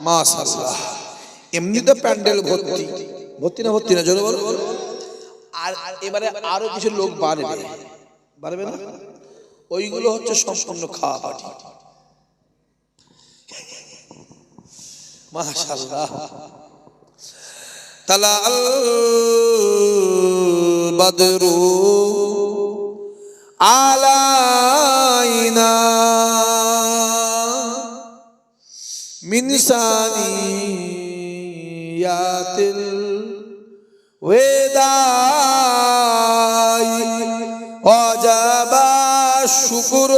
মাশাআল্লাহ। এমনি তো প্যান্ডেল ভর্তি। ভর্তি। না ভর্তি না জোরে বলো। আর এবারে আরও কিছু লোক বাড়বে। বাড়বে না? ওইগুলো হচ্ছে সম্পূর্ণ খাওয়া মাশাআল্লাহ। তালা আল বদরু আলাইনা من ثانيات الوداع وجب الشكر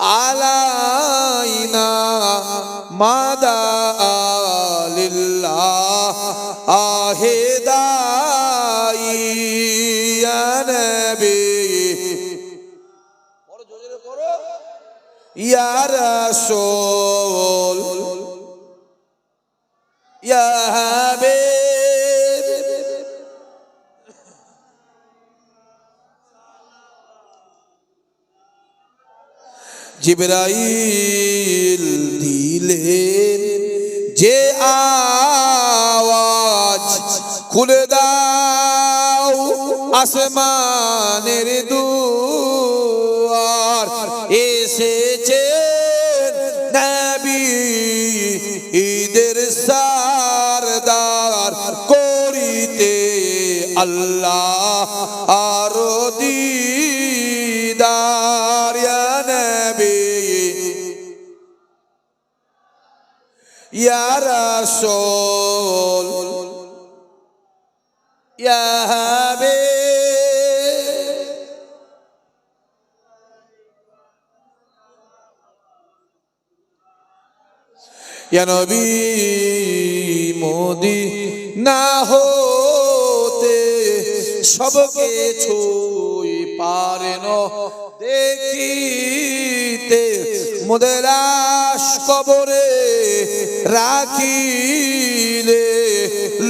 علينا مدى لله آهداي يا نبي يا رسول يا حبيب জিবরাইল দিলেন যে আওয়াজ খুলে দাও আসমানের দুয়ার নবী ঈদের সারদার করিতে আল্লাহ আর দিদার নবী। ইয়া রাসূল ইয়া ইয়া নবী মোদি না হতে ছুই পারেন দেখিতে মোদেরাস কবরে রাখিলে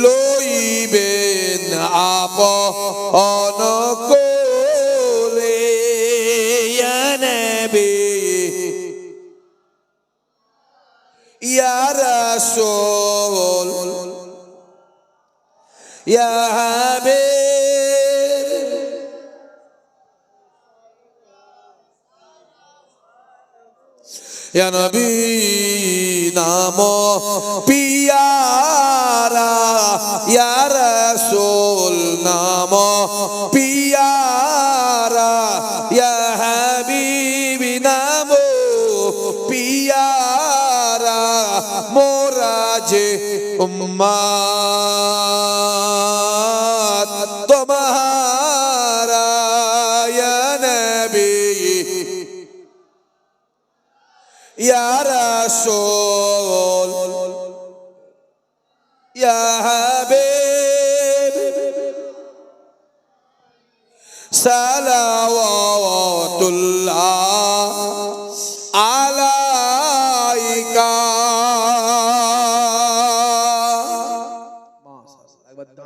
লইবেন আপ يا رسول يا حبيب يا نبي نامو پیارا يا رسول نامو پیارا মোরা যে উম্মাত তোমারা ইয়া নবী ইয়া রাসূল ইয়া হাবিব সালাওয়াতুল্লাহ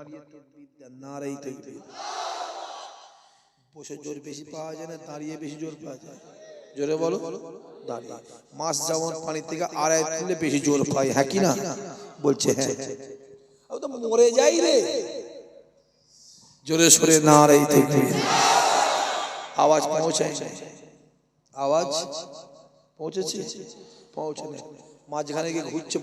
দাঁড়িয়ে বসে জোর বেশি পাওয়া যায় না, দাঁড়িয়ে বেশি জোর পাওয়া যায়। জোরে বলো। দাঁড়িয়ে। মাছ যেমন পানি থেকে আড়াই তুলে বেশি জোর পাই হ্যাঁ কি না? বলছে হ্যাঁ। তো মরে যাই রে। জোরে সরে নারাই তকবীর আওয়াজ পৌঁছায়। আওয়াজ? পৌঁছেছে? পৌঁছে মাঝখানে গিয়ে ঘুরছে।